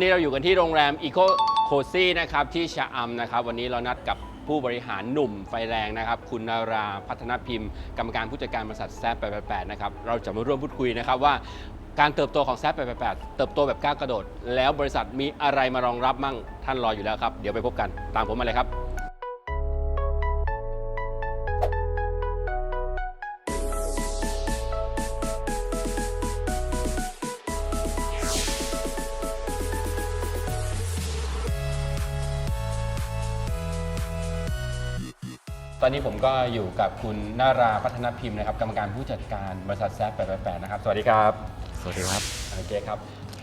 อนนี้เราอยู่กันที่โรงแรมอีโคโคซี่นะครับที่ชะอำนะครับ วันนี้เรานัดกับผู้บริหารหนุ่มไฟแรงนะครับ คุณนาราพัฒนพิมพ์ กรรมการผู้จัดการบริษัทแซฟ888นะครับเราจะมาร่วมพูดคุยนะครับว่าการเติบโตของแซฟ888เติบโตแบบก้าวกระโดด แล้วบริษัทมีอะไรมารองรับมั่งท่านรออยู่แล้วครับ เดี๋ยวไปพบกันตามผมมาเลยครับ ตอนนี้ผมก็อยู่กับคุณนาราพัฒนพิมพ์นะครับกรรมการผู้จัดการบริษัทแซฟ888นะครับ สวัสดีครับสวัสดีครับโอเคครับ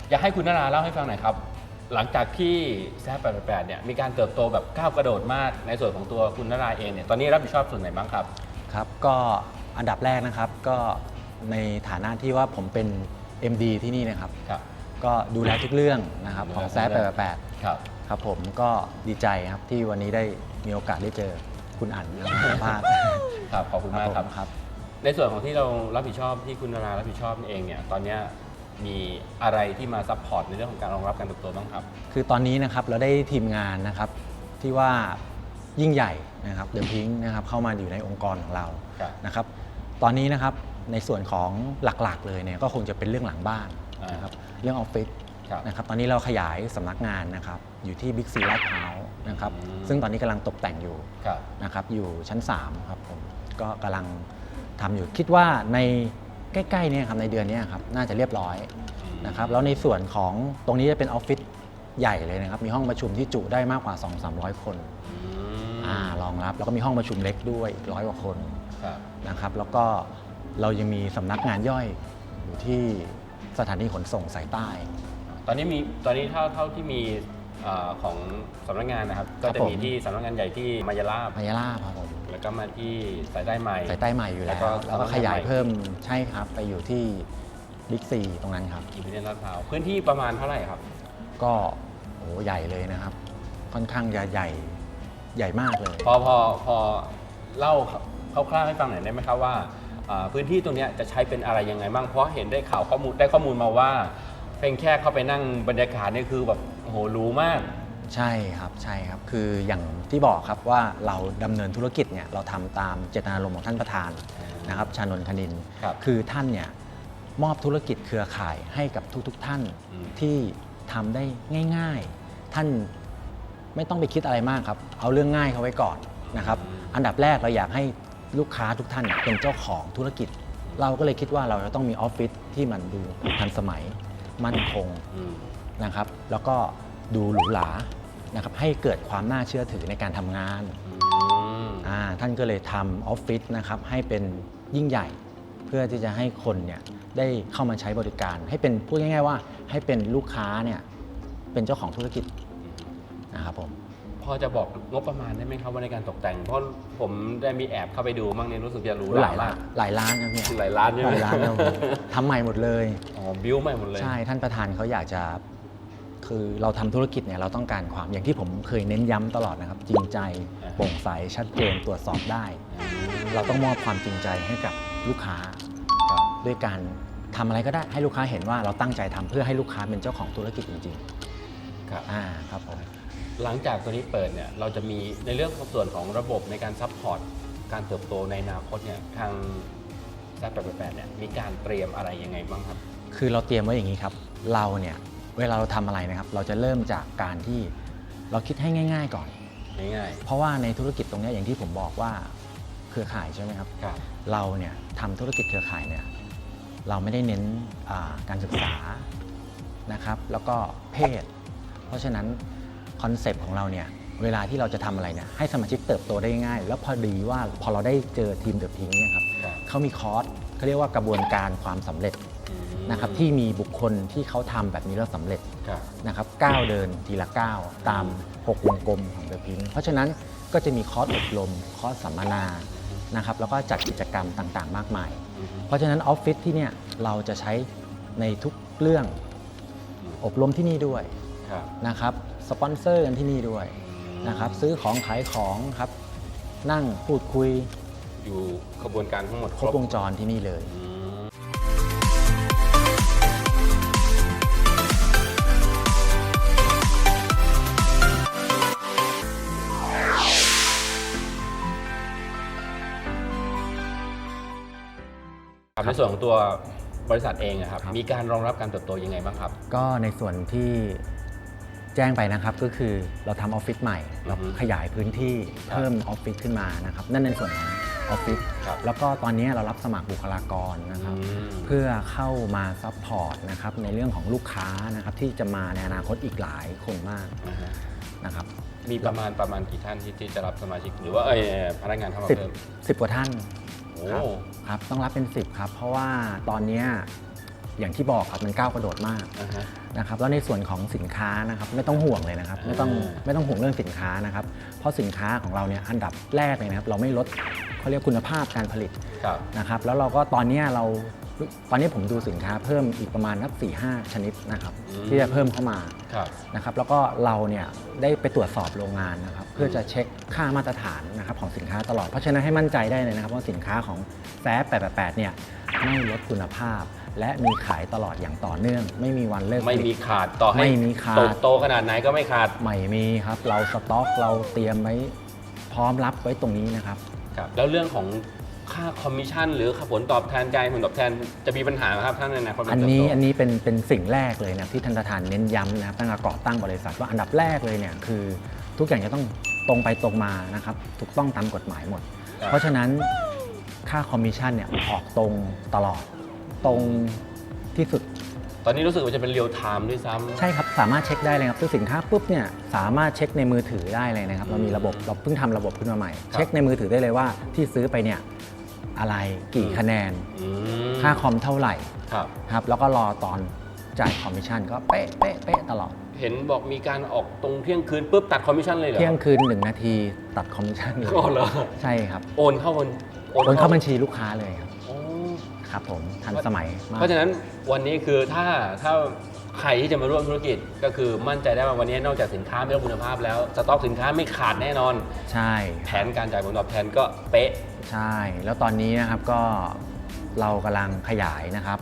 อยากให้คุณนาราเล่าให้ฟังหน่อยครับ หลังจากที่แซฟ888เนี่ยมีการเติบโตแบบก้าวกระโดดมากในส่วนของตัวคุณนาราเองเนี่ยตอนนี้รับผิดชอบส่วนไหนบ้างครับ ครับ ก็อันดับแรกนะครับก็ในฐานะที่ว่าผมเป็น MD ที่นี่นะครับ ครับ ก็ดูแลทุกเรื่องนะครับดูแลของทุกแซฟเรื่องแปดครับ ครับผมก็ดีใจครับที่วันนี้ได้มีโอกาสได้เจอ คุณอั๋นนะครับสัมภาษณ์ครับขอบคุณมากครับผมครับ ในส่วนของที่เรารับผิดชอบที่คุณนารารับผิดชอบเองเนี่ยตอนเนี้ยมีอะไรที่มาซัพพอร์ตในเรื่องของการรองรับการเติบโตบ้างครับ คือตอนนี้นะครับเราได้ทีมงานนะครับที่ว่ายิ่งใหญ่นะครับเด e p พิงนะครับเข้ามาอยู่ในองค์กรของเราครับนะครับ ตอนนี้นะครับในส่วนของหลักๆเลยเนี่ยก็คงจะเป็นเรื่องหลังบ้านอ่านนะครับเรื่องออฟฟิศ ครับนะครับตอนนี้เราขยายสำนักงานนะครับอยู่ที่บิ๊กซีลาดพร้าวนะครับอืม ซึ่งตอนนี้กำลังตกแต่งอยู่ครับนะครับอยู่ชั้น3ครับผมก็กำลังทำอยู่คิดว่าในใกล้ๆเนี่ยครับในเดือนเนี้ครับน่าจะเรียบร้อยนะครับแล้วในส่วนของตรงนี้จะเป็นออฟฟิศใหญ่เลยนะครับมีห้องประชุมที่จุได้มากกว่า 2-300 คนอืมอ่ารองรับ แล้วก็มีห้องประชุมเล็กด้วยอีกร้อยกว่าคน ครับ นะครับแล้วก็เรายังมีสำนักงานย่อยอยู่ที่สถานีขนส่งสายใต้ ตอนนี้มีตอนนี้เท่าเท่าที่มีเอ่อของสำนักงานนะครับ ก็จะผมมีที่สำนักงานใหญ่ที่มายาลาบมายาลาครับผมแล้วก็มาที่สายใต้ใหม่ สายใต้ใหม่อยู่แล้แล้วว ก็แล้วก็สำนักงานขยายใหม่เพิ่มใช่ครับ ไปอยู่ที่บิ๊กซีตรงนั้นครับอินฟินิตลาดพร้าวพื้นที่ประมาณเท่าไหร่ครับ ก็โอ้ใหญ่เลยนะครับ ค่อนข้างจะใหญ่ใหญ่มากเลย พอพอพอเล่าคร่าวๆให้ฟังหน่อยได้ไหมครับว่าอ่าพื้นที่ตรงเนี้ยจะใช้เป็นอะไรยังไงบ้างเพราะเห็นได้ข่าวข้อมูลได้ข้อมูลมาว่า เพียงแค่เข้าไปนั่งบรรยากาศนี่คือแบบโอ้โหหรู้มาก ใช่ครับใช่ครับคืออย่างที่บอกครับว่าเราดำเนินธุรกิจเนี่ยเราทำตามเจตนารมณ์ของท่านประธานนะครับชานนท์คณินครับคือท่านเนี่ยมอบธุรกิจเครือข่ายให้กับทุกๆทท่านอืม ที่ทำได้ง่ายๆ ท่านไม่ต้องไปคิดอะไรมากครับ เอาเรื่องง่ายเขาไว้ก่อนนะครับอันดับแรกเราอยากให้ลูกค้าทุกท่านเนี่ยเป็นเจ้าของธุรกิจ เราก็เลยคิดว่าเราจะต้องมีออฟฟิศที่มันดูทันสมัย มั่นคงอืมนะครับ แล้วก็ดูหรูหรานะครับให้เกิดความน่าเชื่อถือในการทำงานอืมอ่าท่านก็เลยทำออฟฟิศนะครับให้เป็นยิ่งใหญ่ เพื่อที่จะให้คนเนี่ยได้เข้ามาใช้บริการ ให้เป็นพูดง่ายๆว่าให้เป็นลูกค้าเนี่ยเป็นเจ้าของธุรกิจนะครับผม พอจะบอกงบประมาณได้ไหมครับว่าในการตกแต่ง เพราะผมได้มีแอบเข้าไปดูมั่งเนี่ยรู้สึกจะหรู้หลายล้านหลายล้านนะพี่หลายล้านใช่ไหมหลายล้านนะผมทำใหม่หมดเลย อ๋อบิ้วใหม่หมดเลย ใช่ท่านประธานเขาอยากจะ คือเราทำธุรกิจเนี่ยเราต้องการความอย่างที่ผมเคยเน้นย้ำตลอดนะครับ จริงใจโปร่งใสชัดเจนตรวจสอบได้ เราต้องมอบความจริงใจให้กับลูกค้าครับด้วยการทำอะไรก็ได้ให้ลูกค้าเห็นว่าเราตั้งใจทำเพื่อให้ลูกค้าเป็นเจ้าของธุรกิจจริงครับ ๆอ่าครับผม หลังจากตัวนี้เปิดเนี่ยเราจะมีในเรื่องของส่วนของระบบในการซัพพอร์ตการเติบโตในอนาคตเนี่ยทางแซฟแปดแปดเนี่ยมีการเตรียมอะไรยังไงบ้างครับ คือเราเตรียมไว้อย่างนี้ครับ เราเนี่ยเวลาเราทำอะไรนะครับ เราจะเริ่มจากการที่เราคิดให้ง่าย ๆ ก่อนง่ายเพราะว่าในธุรกิจตรงเนี้ยอย่างที่ผมบอกว่าเครือข่ายใช่ไหมครับๆครับเราเนี่ยทำธุรกิจเครือข่ายเนี่ยเราไม่ได้เน้นอ่าการศึกษานะครับ แล้วก็เพศ เพราะฉะนั้น คอนเซปต์ของเราเนี่ยเวลาที่เราจะทำอะไรเนี่ยให้สมาชิกเติบโตได้ง่าย แล้วพอดีว่าพอเราได้เจอทีมเดอะพิงเนี่ยครับครับเขามีคอร์สเขาเรียกว่ากระบวนการความสำเร็จอืมนะครับที่มีบุคคลที่เขาทำแบบนี้แล้วสำเร็จครับนะครับก้าวเดินทีละก้าวตาม6วงกลมของเดอะพิงเพราะฉะนั้นก็จะมีคอร์สอบรมคอร์สสัมมนานะครับแล้วก็จัดกิจกรรมต่างๆ มากมายอืมเพราะฉะนั้นออฟฟิศที่เนี่ยเราจะใช้ในทุกเรื่องอบรมที่นี่ด้วยครับนะครับ สปอนเซอร์กันที่นี่ด้วยนะครับซื้อของขายของครับ นั่งพูดคุยอยู่ขบวนการทั้งหมดคครรบวงจรที่นี่เลยในส่วนของตัวบริษัทเองอะครับ มีการรองรับการเติบโตยังไงบ้างครับ ก็ในส่วนที่ แจ้งไปนะครับก็คือเราทำออฟฟิศใหม่ เราอือฮึขยายพื้นที่ครับเพิ่มออฟฟิศขึ้นมานะครับนั่นในส่วนของออฟฟิศครับแล้วก็ตอนนี้เรารับสมัครบุคลากรนะครับ อืม เพื่อเข้ามาซัพพอร์ตนะครับในเรื่องของลูกค้านะครับที่จะมาในอนาคตอีกหลายคนมากอ่าฮะนะครับมีประมาณประมาณกี่ท่านที่ที่จะรับสมาชิก หรือว่าเอยพนักงานเข้ามาสิบเพิ่มสิบกว่าท่าน โอ้ ครับครับต้องรับเป็น 10 ครับ เพราะว่าตอนเนี้ย อย่างที่บอกครับมันก้าวกระโดดมากอ่าฮะ นะครับแล้วในส่วนของสินค้านะครับไม่ต้องห่วงเลยนะครับไม่ต้องอ่า ไม่ต้องห่วงเรื่องสินค้านะครับเพราะสินค้าของเราเนี่ยอันดับแรกเลยนะครับเราไม่ลดเขาเรียกคุณภาพการผลิต ครับ นะครับแล้วเราก็ตอนเนี้ยเราตอนนี้ผมดูสินค้าเพิ่มอีกประมาณนักสี่ห้าชนิดนะครับอืม ที่จะเพิ่มเข้ามาครับ นะครับแล้วก็เราเนี่ยได้ไปตรวจสอบโรงงานนะครับเพื่อจะเช็คค่ามาตรฐานนะครับของสินค้าตลอดเพราะฉะนั้นให้มั่นใจได้เลยนะครับว่าสินค้าของแซฟ888เนี่ยไม่ลดคุณภาพ และมีขายตลอดอย่างต่อเนื่อง ไม่มีวันเลิกผลิต ไม่มีขาดต่อให้ไม่มีขาด โตโตขนาดไหนก็ไม่ขาดไม่มีครับ เราสต็อกเราเตรียมไว้พร้อมรับไว้ตรงนี้นะครับ ครับ แล้วเรื่องของค่าคอมมิชชั่น หรือค่าผลตอบแทนใจผลตอบแทนจะมีปัญหาไหมครับท่านในอนาคตอันนี้เติบโต อันนี้เป็นเป็นสิ่งแรกเลยนะที่ท่านประธานเน้นย้ำนะครับตั้งแต่ก่อตั้งบริษัทว่าอันดับแรกเลยเนี่ยคือ ทุกอย่างจะต้องตรงไปตรงมานะครับถูกต้องตามกฎหมายหมด ครับ เพราะฉะนั้นค่าคอมมิชชั่นเนี่ยออกตรงตลอด ตรงที่สุด ตอนนี้รู้สึกว่าจะเป็นเรียลไทม์ด้วยซ้ำ ใช่ครับ สามารถเช็คได้เลยครับซื้อสินค้าปุ๊บเนี่ยสามารถเช็คในมือถือได้เลยนะครับ เรามีระบบเราเพิ่งทำระบบขึ้นมาใหม่ครับเช็คในมือถือได้เลยว่าที่ซื้อไปเนี่ยอะไรกี่คะแนน อืมค่าคอมเท่าไหร่ครับ ครับแล้วก็รอตอนจ่ายคอมมิชชั่นก็เป๊ะเป๊ะเป๊ะตลอด เห็นบอกมีการออกตรงเที่ยงคืนปุ๊บตัดคอมมิชชั่นเลยเหรอเที่ยงคืนหนึ่งนาทีตัดคอมมิชชั่นเลยอ๋อเหรอ ใช่ครับโอนเข้าบัญโอนเข้าบัญชีลูกค้าเลยครับโอ้ ครับผมทันสมัยมาก เพราะฉะนั้นวันนี้คือถ้าถ้าใครที่จะมาร่วมธุรกิจก็คือมั่นใจได้ว่าวันนี้นอกจากสินค้าไม่ลดคุณภาพแล้ว สต็อกสินค้าไม่ขาดแน่นอน ใช่ แผนการจ่ายผลตอบแทนก็เป๊ะ ใช่ แล้วตอนนี้นะครับก็เรากำลังขยายนะครับ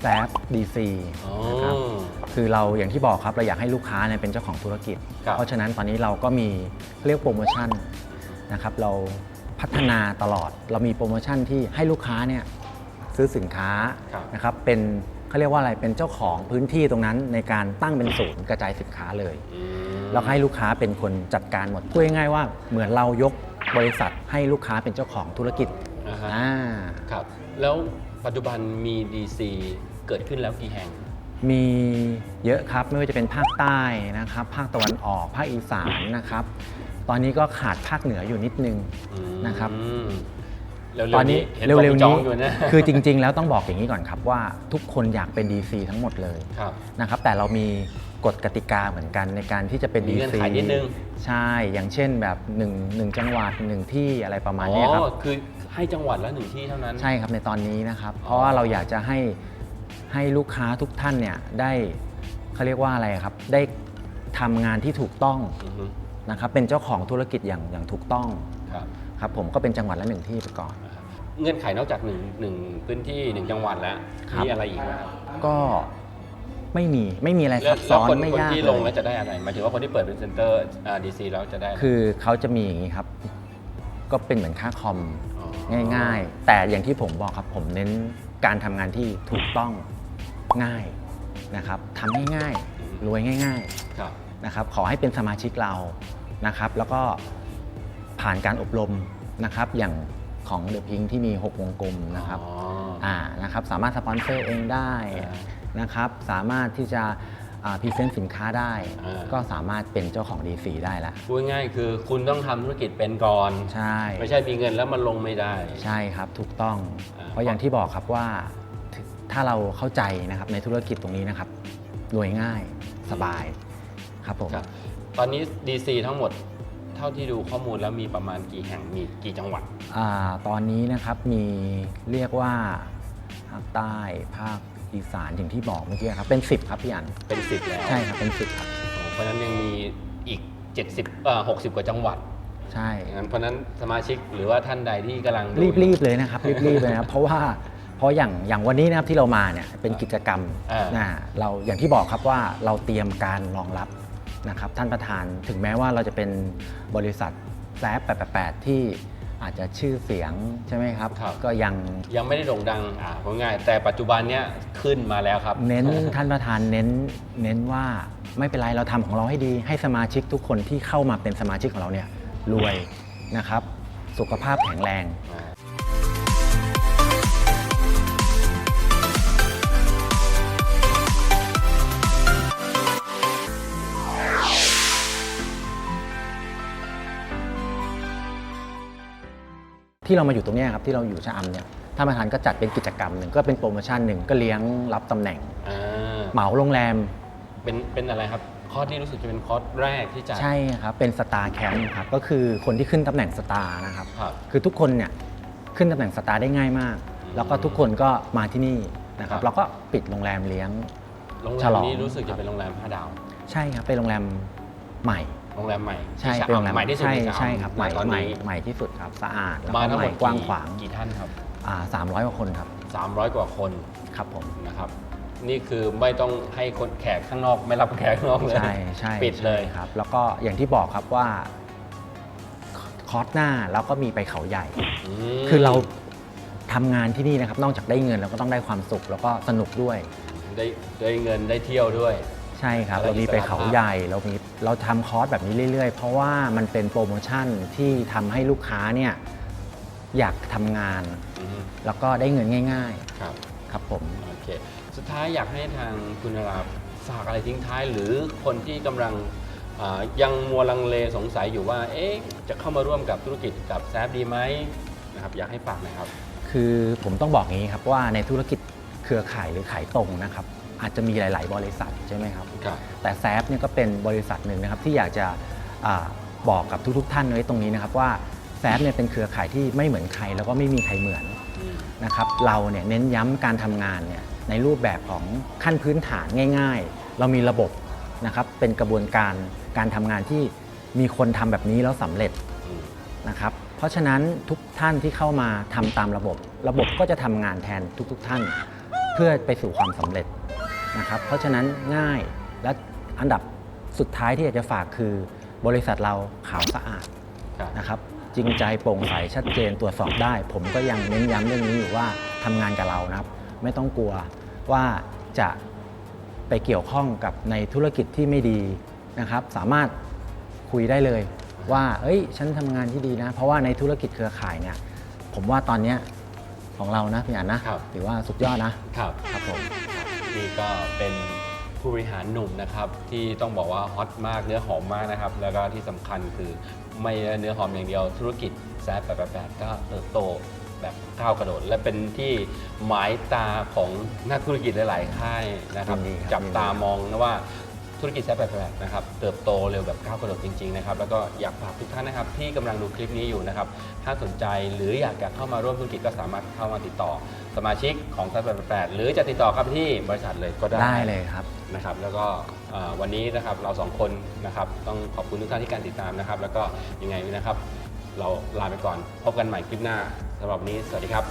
แซฟดีซีอ๋อนะครับคือเราอย่างที่บอกครับเราอยากให้ลูกค้าเนี่ยเป็นเจ้าของธุรกิจครับเพราะฉะนั้นตอนนี้เราก็มีเรียกโปรโมชั่นนะครับเราพัฒนาตลอด เรามีโปรโมชั่นที่ให้ลูกค้าเนี่ย ซื้อสินค้าครับนะครับเป็นเขาเรียกว่าอะไรเป็นเจ้าของพื้นที่ตรงนั้นในการตั้งเป็นศูนย์กระจายสินค้าเลยอืมแล้วให้ลูกค้าเป็นคนจัดการหมดพูดง่ายๆว่าเหมือนเรายกบริษัทให้ลูกค้าเป็นเจ้าของธุรกิจอ่าฮะ อ่าครับ แล้วปัจจุบันมี DC เกิดขึ้นแล้วกี่แห่ง มีเยอะครับไม่ว่าจะเป็นภาคใต้นะครับ ภาคตะวันออกภาคอีสานนะครับ ตอนนี้ก็ขาดภาคเหนืออยู่นิดนึง นะครับ อืมเร็วๆ ตอนนี้เห็นเร็บอกวมีๆจอนี้งอยู่นะคือจริง ๆ แล้วต้องบอกอย่างนี้ก่อนครับว่าทุกคนอยากเป็น DC ทั้งหมดเลยครับนะครับแต่เรามีกฎกติกาเหมือนกันในการที่จะเป็นมีเงื่อน DC ไขนิดนึงใช่อย่างเช่นแบบ1งจังหวัดหนึ่งที่อะไรประมาณเนี้ยครับอ๋อคือให้จังหวัดละหนึ่งที่เท่านั้นใช่ครับในตอนนี้นะครับอ๋อเพราะว่าเราอยากจะให้ให้ลูกค้าทุกท่านเนี่ยได้เขาเรียกว่าอะไรครับ ได้ทำงานที่ถูกต้องอือฮึนะครับเป็นเจ้าของธุรกิจอย่างอย่างถูกต้องครับครับผมก็เป็นจังหวัดละหนึ่งที่ไปก่อน เงื่อนไขนอกจากหนึ่งหนึ่งพื้นที่หนึ่งจังหวัดแล้ว ครับ มีอะไรอีกไหมครับก็ไม่มีไม่มีอะไรแล้ซัวบแล้วซ้อนคนไม่คนยากที่เลลงแล้วยจะได้อะไรหมายถึงว่าคนที่เปิดเป็นเซ็นเตอร์ดีซีแล้วจะได้อะไรคือเขาจะมีอย่างนี้ครับ ก็เป็นเหมือนค่าคอมอง่ายๆ แต่อย่างที่ผมบอกครับผมเน้นการทำงานที่ถูกต้องง่ายนะครับทำง่ายๆรวยง่ายๆครับนะครับ ขอให้เป็นสมาชิกเรานะครับ แล้วก็ผ่านการอบรมนะครับ อย่าง ของเดอะพิงที่มี 6 วงกลมนะครับอ๋ออ่านะครับสามารถสปอนเซอร์เองได้อ่านะครับสามารถที่จะพรีเซนต์สินค้าได้อ่าก็สามารถเป็นเจ้าของ DC ได้ละพูดง่ายๆคือคุณต้องทำธุรกิจเป็นก่อนใช่ไม่ใช่มีเงินแล้วมันลงไม่ได้ ใช่ครับถูกต้องอ่าเพราะอย่างที่บอกครับว่าถึถ้าเราเข้าใจนะครับในธุรกิจตรงนี้นะครับรวยง่ายสบายครับผมครับตอนนี้ DC ทั้งหมดเท่าที่ดูข้อมูลแล้วมีประมาณกี่แห่งมีกี่จังหวัดอาตอนนี้นะครับมีเรียกว่าภาคใต้ภาคอีสานอย่างที่บอกเมื่อกี้ครับเป็น 10 ครับพี่อันเป็นสิบแล้วใช่ครับเป็น10ครับโอ้เพราะฉะนั้นยังมีอีก 70เอ่อ60 กว่าจังหวัดใช่งั้นเพราะฉะนั้นสมาชิกหรือว่าท่านใดที่กำลังดูรีบๆเลยนะครับรีบๆเลยนะครับเพราะว่าเพราะอย่างอย่างวันนี้นะครับที่เรามาเนี่ยเป็นกิจกรรมอ่า นะเราอย่างที่บอกครับว่าเราเตรียมการรองรับ นะครับท่านประธานถึงแม้ว่าเราจะเป็นบริษัทแซฟ888 ที่อาจจะชื่อเสียงใช่ไหมครับ ครับ ก็ยังยังไม่ได้โด่งดังอ่าว่าง่ายแต่ปัจจุบันเนี้ยขึ้นมาแล้วครับ เน้น ท่านประธานเน้นเน้นว่าไม่เป็นไรเราทำของเราให้ดีให้สมาชิกทุกคนที่เข้ามาเป็นสมาชิกของเราเนี่ยรวยนะครับ สุขภาพแข็งแรง อ่า ที่เรามาอยู่ตรงเนี้ยครับที่เราอยู่ชะอำเนี่ยท่านประธานก็จัดเป็นกิจกรรมหนึ่งก็เป็นโปรโมชั่นหนึ่งก็เลี้ยงรับตำแหน่ง อ่าเหมาโรงแรมเป็นเป็นอะไรครับ คอร์สที่รู้สึกจะเป็นคอร์สแรกที่จัดใช่ครับเป็นสตาร์แคมป์ครับก็คือคนที่ขึ้นตำแหน่งสตาร์นะครับ ครับ คือทุกคนเนี่ยขึ้นตำแหน่งสตาร์ได้ง่ายมาก อืมแล้วก็ทุกคนก็มาที่นี่นะครัครับ บ แล้วก็ปิดโรงแรมเลี้ยง โรงแรฉมลอง นี้รู้สึกครัจะบเป็นโรงแรมห้าดาว ใช่ครับเป็นโรงแรมใหม่ โรงแรมใหม่ใช่ที่ชะเป็นโรงแรมอำใหม่ที่สุดใช่ในชะอำใช่ครับใหม่ณตอนใหม่นี้ใหม่ที่สุด ครับสะอาดแล้วมาก็ทั้งใหหมม่ดกว้างกี่ขวางกี่ท่านครับ อ่าสามร้อยกว่าคนครับ300 กว่าคนครับผม นะครับ นี่คือไม่ต้องให้คนแขกข้างนอก ไม่รับแขกข้างนอกเลยใช่ใช่ปิดเลย ใช่ครับ แล้วก็อย่างที่บอกครับว่าคอร์สหน้าแล้วก็มีไปเขาใหญ่มคือเราทำงานที่นี่นะครับ นอกจากได้เงินเราก็ต้องได้ความสุขแล้วก็สนุกด้วย ได้ได้เงินได้เที่ยวด้วย ใช่ครับอะไรเรามีไปอิสระเขาภาพใหญ่ เรามีเราทำคอร์สแบบนี้เรื่อยๆ เพราะว่ามันเป็นโปรโมชั่นที่ทำให้ลูกค้าเนี่ยอยากทำงาน อืมแล้วก็ได้เงินง่าย ครับๆ ครับผม โอเคสุดท้ายอยากให้ทางคุณนราฝากอะไรทิ้งท้ายหรือคนที่กำลังอ่ายังมัวลังเลสงสัยอยู่ว่า เอ๊ะจะเข้ามาร่วมกับธุรกิจกับแซฟดีไหมนะครับอยากให้ฝากหน่อยครับ คือผมต้องบอกอย่างนี้ครับว่าในธุรกิจเครือข่ายหรือขายตรงนะครับ อาจจะมีหลาย ๆ บริษัทใช่ไหมครับ ครับ แต่แซฟเนี่ยก็เป็นบริษัทหนึ่งนะครับที่อยากจะอาบอกกับทุก ๆ ท่านไว้ตรงนี้นะครับว่าแซฟเนี่ยเป็นเครือข่ายที่ไม่เหมือนใครแล้วก็ไม่มีใครเหมือนอืมนะครับเราเนี่ยเน้นย้ำการทำงานเนี่ยในรูปแบบของขั้นพื้นฐานง่าย ๆ เรามีระบบนะครับเป็นกระบวนการการทำงานที่มีคนทำแบบนี้แล้วสำเร็จอืมนะครับเพราะฉะนั้นทุกท่านที่เข้ามาทำตามระบบ ระบบก็จะทำงานแทนทุกๆท่าน เพื่อไปสู่ความสำเร็จ นะครับเพราะฉะนั้นง่ายและอันดับสุดท้ายที่อยากจะฝากคือบริษัทเราขาวสะอาดครับนะครับจริงใจโปร่งใสชัดเจนตรวจสอบได้ ผมก็ยังเน้นย้ำเรื่องนี้อยู่ว่าทำงานกับเรานะครับ ไม่ต้องกลัวว่าจะไปเกี่ยวข้องกับในธุรกิจที่ไม่ดีนะครับ สามารถคุยได้เลยว่า เอ้ย ฉันทำงานที่ดีนะ เพราะว่าในธุรกิจเครือข่ายเนี่ย ผมว่าตอนเนี้ยของเรานะพี่อันนะครับถือว่าสุดยอดนะครับ ครับผม นี่ก็เป็นผู้บริหารหนุ่มนะครับ ที่ต้องบอกว่าฮอตมากเนื้อหอมมากนะครับ แล้วก็ที่สำคัญคือไม่ได้เนื้อหอมอย่างเดียวธุรกิจแซฟ888ก็เติบโตแบบก้าวกระโดด และเป็นที่หมายตาของนักธุรกิจหลาย ๆ ค่ายนะครับ ยินดีครับจับยินดี ตามองนะว่า ธุรกิจแซฟ888นะครับเติบโตเร็วแบบก้าวกระโดดจริงๆนะครับแล้วก็อยากฝากทุกท่านนะครับที่กำลังดูคลิปนี้อยู่นะครับถ้าสนใจหรืออยากจะเข้ามาร่วมธุรกิจก็สามารถเข้ามาติดต่อ สมาชิกของแซฟ888หรือจะติดต่อครับที่บริษัทเลยก็ได้ได้เลยครับนะครับแล้วก็เอ่อวันนี้นะครับเราสองคนนะครับต้องขอบคุณทุกท่านที่การติดตามนะครับแล้วก็ยังไงนะครับ เราลาไปก่อนพบกันใหม่คลิปหน้าสำหรับวันนี้สวัสดีครับ